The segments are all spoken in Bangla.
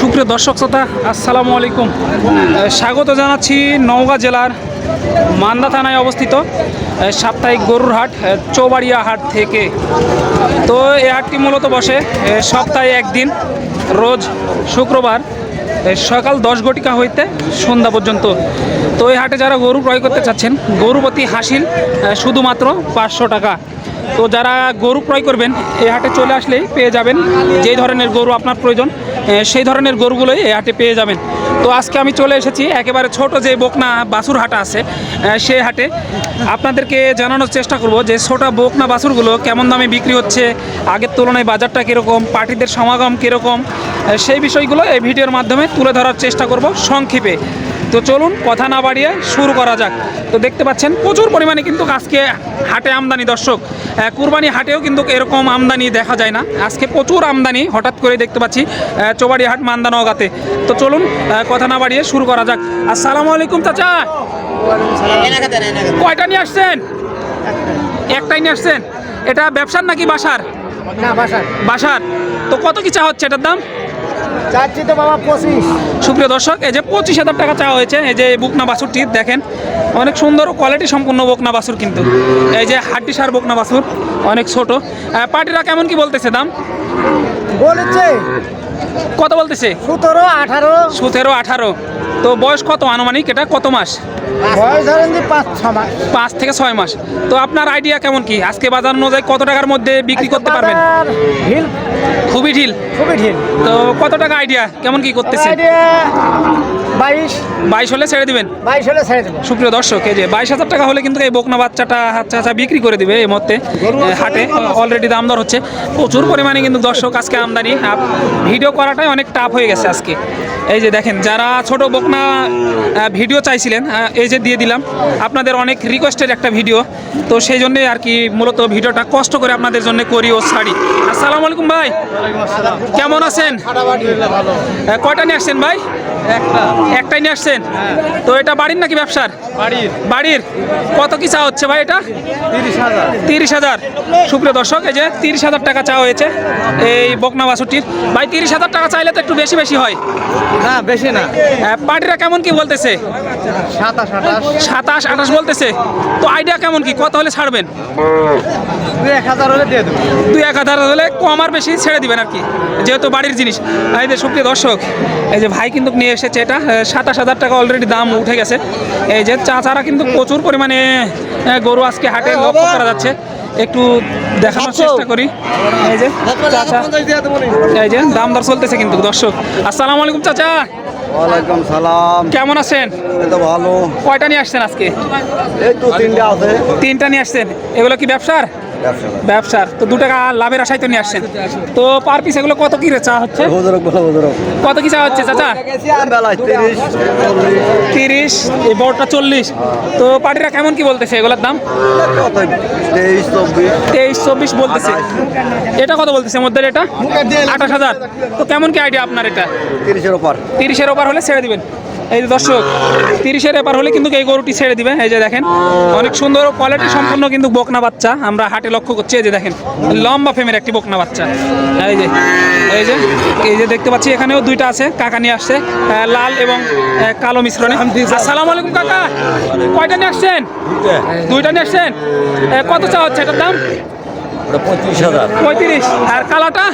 সুপ্রিয় দর্শক শ্রোতা, আসসালামু আলাইকুম। স্বাগত জানাচ্ছি নওগাঁ জেলার মান্দা থানায় অবস্থিত সাপ্তাহিক গরুর হাট চৌবাড়িয়া হাট থেকে। তো এই হাটটি মূলত বসে সপ্তাহে একদিন, রোজ শুক্রবার সকাল দশ ঘটিকা হইতে সন্ধ্যা পর্যন্ত। তো এই হাটে যারা গরু ক্রয় করতে চাচ্ছেন গরু প্রতি হাসিল শুধুমাত্র পাঁচশো টাকা। তো যারা গরু ক্রয় করবেন, এই হাটে চলে আসলেই পেয়ে যাবেন। যেই ধরনের গরু আপনার প্রয়োজন সেই ধরনের গরুগুলোই এই হাটে পেয়ে যাবেন। তো আজকে আমি চলে এসেছি, একেবারে ছোট যে বকনা বাছুর হাটা আছে সেই হাটে। আপনাদেরকে জানানোর চেষ্টা করব যে ছোট বকনা বাছুরগুলো কেমন দামে বিক্রি হচ্ছে, আগের তুলনায় বাজারটা কীরকম, পার্টিদের সমাগম কীরকম সেই বিষয়গুলো এই ভিডিওর মাধ্যমে তুলে ধরার চেষ্টা করব সংক্ষেপে। তো চলুন, কথা না বাড়িয়ে শুরু করা যাক। তো দেখতে পাচ্ছেন, প্রচুর পরিমাণে কিন্তু আজকে হাটে আমদানি, দর্শক। কুরবানি হাটেও কিন্তু এরকম আমদানি দেখা যায় না। আজকে প্রচুর আমদানি হঠাৎ করে দেখতে পাচ্ছি চোবাড়ি হাট মান্দা নগাতে তো চলুন কথা না বাড়িয়ে শুরু করা যাক। আসসালামু আলাইকুম চাচা। কয়টা নিয়ে আসছেন? একটাই নিয়ে আসছেন? এটা ব্যবসার নাকি বাসার? না বাসা বাসার। তো কত কি চা হচ্ছে? এটার দাম? চাচ্ছি তো বাবা পঁচিশ। সুপ্রিয় দর্শক এই যে পঁচিশ হাজার টাকা চাওয়া হয়েছে এই যে বুকনা বাছুরটি দেখেন অনেক সুন্দর কোয়ালিটি সম্পূর্ণ বকনা বাছুর কিন্তু। এই যে হাড্ডি সার বকনা বাছুর অনেক ছোট। পার্টিরা কেমন কি বলতেছে দাম? বলেছে। কত বলতেছে? সতেরো আঠারো। সতেরো আঠারো। তো বয়স কত আনুমানিক এটা? কত মাস? পাঁচ ছ মাস। পাঁচ থেকে ছয় মাস। তো আপনার আইডিয়া কেমন কি? আজকে বাজার অনুযায়ী কত টাকার মধ্যে বিক্রি করতে পারবেন? খুবই ঢিল। খুবই ঢিল। তো কত টাকা আইডিয়া কেমন কি আইডিয়া বাইশ। বাইশ হলে ছেড়ে দিবেন? বাইশ হলে ছেড়ে দেবো। সুপ্রিয় দর্শক এই যে বাইশ হাজার টাকা হলে কিন্তু এই বকনা বাচ্চাটা আচ্ছা বিক্রি করে দিবে এই মধ্যে হাটে অলরেডি দাম দর হচ্ছে। প্রচুর পরিমাণে কিন্তু দর্শক আজকে আমদানি। ভিডিও করাটাই অনেক টাফ হয়ে গেছে আজকে। এই যে দেখেন যারা ছোট বকনা ভিডিও চাইছিলেন এই যে দিয়ে দিলাম। আপনাদের অনেক রিকোয়েস্টের একটা ভিডিও। তো সেই জন্যই আর কি মূলত ভিডিওটা কষ্ট করে আপনাদের জন্য করি ও ছাড়ি। আসসালামু আলাইকুম ভাই। কেমন আছেন? কয়টা নিয়ে আসছেন ভাই? একটাই নিয়ে আসছেন? তো এটা বাড়ির নাকি ব্যবসার? বাড়ির। কত কি চা হচ্ছে ভাই এটা? তিরিশ হাজার। সুপ্রিয় দর্শক এই যে তিরিশ হাজার টাকা চা হয়েছে এই বকনা বাসুটির। ভাই তিরিশ হাজার টাকা চাইলে তো একটু বেশি বেশি হয়। না বেশি না। পার্টিরা কেমন কি বলতেছে? সাতাশ আঠাশ। সাতাশ আঠাশ বলতেছে। তো আইডিয়া কেমন কি? কত হলে ছাড়বেন? দুই এক হাজার হলে দিয়ে দেবো। দুই এক হাজার হলে কম আর বেশি ছেড়ে দিবেন আর কি। যেহেতু বাড়ির জিনিস। এই যে সুপ্রিয় দর্শক এই যে ভাই কিন্তু নিয়ে এসেছে এটা সাতাশ হাজার টাকা অলরেডি দাম উঠে গেছে। এই যে চাচারা কিন্তু প্রচুর পরিমাণে গরু আজকে হাটে লক্ষ্য করা যাচ্ছে। একটু দেখানোর চেষ্টা করি। এই যে চাচা। এই যে দাম দর চলতেছে কিন্তু দর্শক। আসসালামু আলাইকুম চাচা। ওয়ালাইকুম সালাম। কেমন আছেন? তো ভালো। কয়টা নিয়ে আসছেন আজকে? এই তো তিনটে আছে। তিনটা নিয়ে আসছেন। এগুলো কি ব্যবসার? ব্যবসা ব্যবসার। তো দু টাকা লাভের আশায় তো নিয়ে আসছেন। তো পার পিস এগুলো কত কি চা হচ্ছে? কত কি চা হচ্ছে চাচা? তিরিশ এই বড়টা চল্লিশ। তো পার্টিরা কেমন কি বলতেছে এগুলোর দাম? তেইশ চব্বিশ। বলতেছে। এটা কত বলতেছে মধ্যে এটা আঠাশ হাজার। তো কেমন কি আইডিয়া আপনার এটা? তিরিশের ওপর। তিরিশের ওপার হলে ছেড়ে দিবেন। এই যে দর্শক, তিরিশের এপার হলে কিন্তু এই গরুটি ছেড়ে দিবে। এই যে দেখেন, অনেক সুন্দর কোয়ালিটি সম্পূর্ণ কিন্তু বকনা বাচ্চা। আমরা হাটে লক্ষ্য করছি, এই যে দেখেন, লম্বা ফেমের একটি বকনা বাচ্চা। এই যে এই যে এই যে দেখতে পাচ্ছি, এখানেও দুইটা আছে, কাকা নিয়ে আসছে লাল এবং কালো মিশ্রণে। আসসালামু আলাইকুম, কাকা। কয়টা নিয়ে আসছেন? দুইটা নিয়ে আসছেন? কত চা হচ্ছে এটার দাম? পঁচিশ হাজার। পঁয়ত্রিশ। আর কালাটা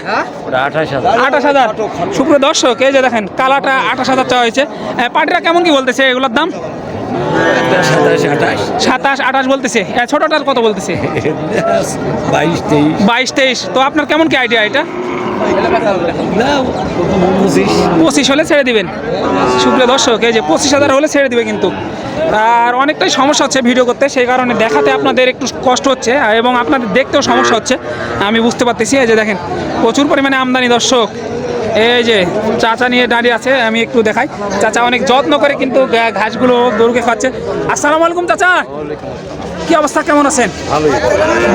ওটা আঠাশ হাজার। আঠাশ হাজার। সুপ্রিয় দর্শক এই যে দেখেন কালাটা আঠাশ হাজার চাওয়া হয়েছে। পাটিরা কেমন কি বলতেছে এগুলোর দাম? সাতাশ আঠাশ। বলতেছে। ছোটটার কত বলতেছে? বাইশ তেইশ। বাইশ তেইশ। তো আপনার কেমন কি আইডিয়া এটা? পঁচিশ হলে ছেড়ে দিবেন। সুপ্রিয় দর্শক এই যে পঁচিশ হাজার হলে ছেড়ে দিবে কিন্তু। আর অনেকটাই সমস্যা হচ্ছে ভিডিও করতে সেই কারণে দেখাতে আপনাদের একটু কষ্ট হচ্ছে এবং আপনাদের দেখতেও সমস্যা হচ্ছে। আমি বুঝতে পারতেছি এই যে দেখেন প্রচুর পরিমাণে আমদানি দর্শক। এই যে চাচা নিয়ে দাঁড়িয়ে আছে আমি একটু দেখাই। চাচা অনেক যত্ন করে কিন্তু ঘাসগুলো গরুকে খাচ্ছে আসসালামু আলাইকুম চাচা। কি অবস্থা কেমন আছেন?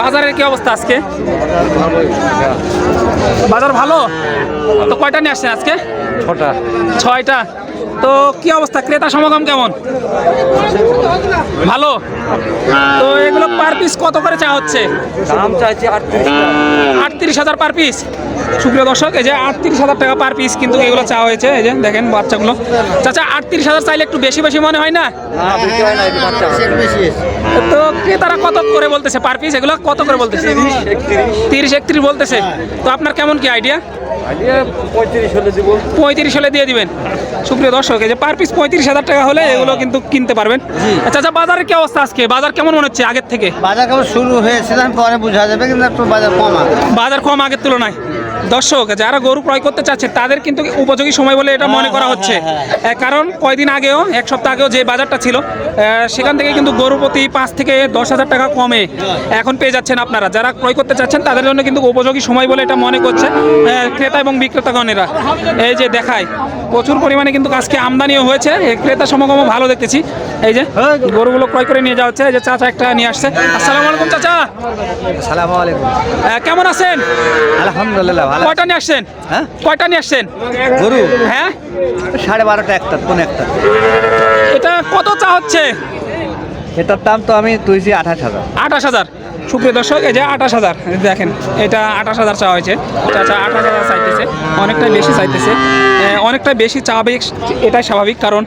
বাজারের কি অবস্থা আজকে? বাজার ভালো? তো কয়টা নিয়ে আসছেন আজকে? ছটা। ছয়টা। তো কি অবস্থা? ক্রেতা সমাগম কেমন? ভালো? তো এগুলো পার পিস কত করে চা হচ্ছে? দাম চাইছি আটত্রিশ আটত্রিশ হাজার পার পিস সুপ্রিয় দর্শক এই যে আটত্রিশ হাজার টাকা পার পিস কিন্তু এগুলো চাওয়া হয়েছে। এই যে দেখেন বাচ্চাগুলো। চাচা আটত্রিশ হাজার চাইলে একটু বেশি বেশি মনে হয় না? তো ক্রেতারা কত করে বলতেছে পার পিস এগুলো কত করে বলতেছে? তিরিশ একত্রিশ। বলতেছে। তো আপনার কেমন কি আইডিয়া পঁয়ত্রিশ হলে দিয়ে দিবেন। সুপ্রিয় দর্শক এই যে পার পিস পঁয়ত্রিশ হাজার টাকা হলে এগুলো কিন্তু কিনতে পারবেন। আচ্ছা আচ্ছা বাজারের কি অবস্থা আজকে? বাজার কেমন মনে হচ্ছে আগের থেকে? বাজার কেবল শুরু হয়েছে আমি পরে বোঝা যাবে কিন্তু একটু বাজার কম আছে বাজার কম আগের তুলনায়। দর্শক যারা গরু ক্রয় করতে চাচ্ছে তাদের কিন্তু উপযোগী সময় বলে এটা মনে করা হচ্ছে। কারণ কয়দিন আগেও এক সপ্তাহ আগেও যে বাজারটা ছিল সেখান থেকে কিন্তু গরু প্রতি পাঁচ থেকে দশ হাজার টাকা কমে এখন পেয়ে যাচ্ছেন আপনারা। যারা ক্রয় করতে চাচ্ছেন তাদের জন্য কিন্তু উপযোগী সময় বলে এটা মনে করছে ক্রেতা এবং বিক্রেতাগণেরা এই যে দেখায় প্রচুর পরিমাণে কিন্তু আজকে আমদানিও হয়েছে ক্রেতা সমাগমও ভালো দেখতেছি। এই যে গরুগুলো ক্রয় করে নিয়ে যাওয়া হচ্ছে এই যে চাচা একটা নিয়ে আসছে। আসসালামু আলাইকুম চাচা। সালাম আলাইকুম। কেমন আছেন? আলহামদুলিল্লাহ কয়টা নিয়ে আসছেন? হ্যাঁ? কয়টা নিয়ে আসছেন? গরু। হ্যাঁ? সাড়ে বারোটা একটা কোন একটা। এটা কত চা হচ্ছে? এটার দাম তো আমি তুইছি আঠাশ হাজার। আঠাশ হাজার। সুপ্রিয় দর্শক এই যে আঠাশ হাজার দেখেন এটা আঠাশ হাজার চাওয়া হয়েছে। চাচা আঠাশ হাজার চাইতেছে অনেকটাই বেশি চাইতেছে। এ, অনেকটাই বেশি চাবে এটাই স্বাভাবিক কারণ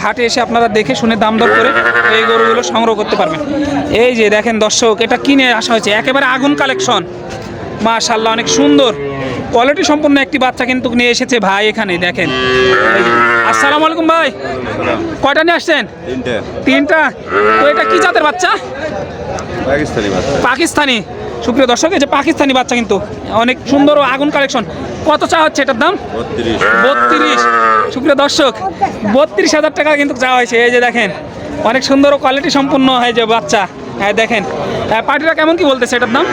হাটে এসে আপনারা দেখে শুনে দাম দর করে এই গরুগুলো সংগ্রহ করতে পারবেন। এই যে দেখেন দর্শক এটা কিনে আসা হয়েছে একেবারে আগুন কালেকশন মাশাল্লাহ অনেক সুন্দর। কোয়ালিটি সম্পন্ন একটি বাচ্চা কিন্তু নিয়ে এসেছে ভাই এখানে দেখেন। আসসালামু আলাইকুম ভাই। কয়টা নিয়ে আসছেন? তিনটা। তো এটা কি জাতের বাচ্চা? পাকিস্তানি বাচ্চা। পাকিস্তানি। সুপ্রিয় দর্শক এই যে পাকিস্তানি বাচ্চা কিন্তু অনেক সুন্দর ও আগুন কালেকশন কত চা হচ্ছে এটার দাম? বত্রিশ। সুপ্রিয় দর্শক বত্রিশ হাজার টাকা কিন্তু চাওয়া হয়েছে। এই যে দেখেন অনেক সুন্দর ও কোয়ালিটি সম্পূর্ণ হয় যে বাচ্চা। হ্যাঁ দেখেন। হ্যাঁ, পার্টিটা কেমন কি বলতেছে এটার দাম?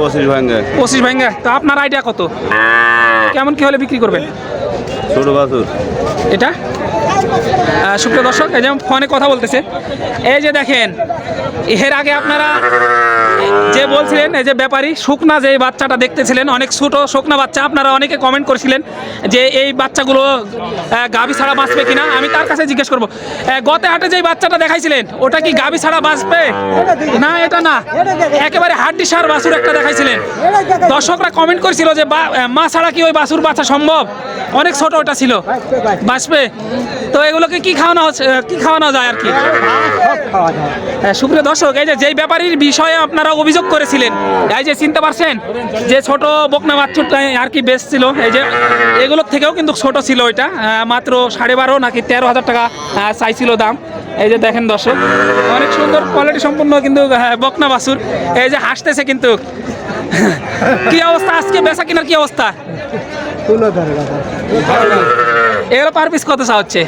পঁচিশ ভাঙ্গা। পঁচিশ ভাঙ্গা। তো আপনার আইডিয়া কত? কেমন কি হলে বিক্রি করবেন? ছোট বাছুর। এটা? সুপ্রিয় দর্শক, এই যে ফোনে কথা বলতেছে। এই যে দেখেন, এর আগে আপনারা যে বলছিলেন, এই যে ব্যাপারী শুকনা যে বাচ্চাটা দেখতেছিলেন, অনেক ছোট শুকনা বাচ্চা, আপনারা অনেকে কমেন্ট করেছিলেন যে এই বাচ্চাগুলো গাভী ছাড়া বাঁচবে কিনা? আমি তার কাছে জিজ্ঞেস করব। গতে হাটে যে বাচ্চাটা দেখাইছিলেন, ওটা কি গাভী ছাড়া বাঁচবে? না, এটা না। একেবারে হাড্ডি সার বাছুর একটা দেখাইছিলেন। দর্শকরা কমেন্ট করেছিল যে মা ছাড়া কি ওই বাছুর বাচ্চা সম্ভব? অনেক ছোট ওটা ছিল। বাঁচবে? তো এগুলোকে কি খাওয়ানো হচ্ছে কি খাওয়ানো যায় আর কি? হ্যাঁ, সুপ্রিয় দর্শক এই যে যেই ব্যাপারীর বিষয়ে আপনারা অভিযোগ করেছিলেন এই যে চিনতে পারছেন যে ছোট বকনা বাচ্চুটা আর কি বেশ ছিল এই যে এগুলোর থেকেও কিন্তু ছোট ছিল ওইটা মাত্র সাড়ে বারো নাকি তেরো হাজার টাকা চাইছিল দাম। এই যে দেখেন দর্শক অনেক সুন্দর কোয়ালিটি সম্পূর্ণ কিন্তু বকনা বাছুর এই যে হাসতেছে কিন্তু। কি অবস্থা? আজকে বেচা কিনার কি অবস্থা? এগুলো পার পিস কত চা হচ্ছে?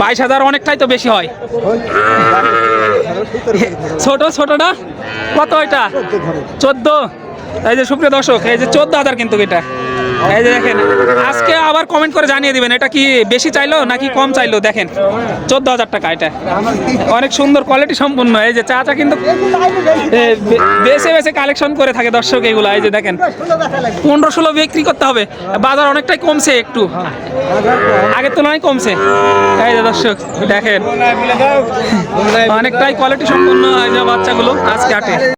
বাইশ হাজার অনেকটাই তো বেশি হয়। ছোট ছোটটা কত এটা? চোদ্দ? এই যে সুপ্রিয় দর্শক এই যে চোদ্দ হাজার কিন্তু এটা। এই যে দেখেন, আজকে আবার কমেন্ট করে জানিয়ে দিবেন, এটা কি বেশি চাইলো নাকি কম চাইলো? দেখেন, চোদ্দ হাজার টাকা এটা। অনেক সুন্দর কোয়ালিটি সম্পূর্ণ এই যে চা চা কিন্তু বেছে বেছে কালেকশন করে থাকে দর্শক এগুলো। এই যে দেখেন, পনেরো ষোলো বিক্রি করতে হবে। বাজার অনেকটাই কমছে একটু। আগের তুলনায় কমছে। এই যে দর্শক, দেখেন, অনেকটাই কোয়ালিটি সম্পন্ন বাচ্চাগুলো আজকে হাটে।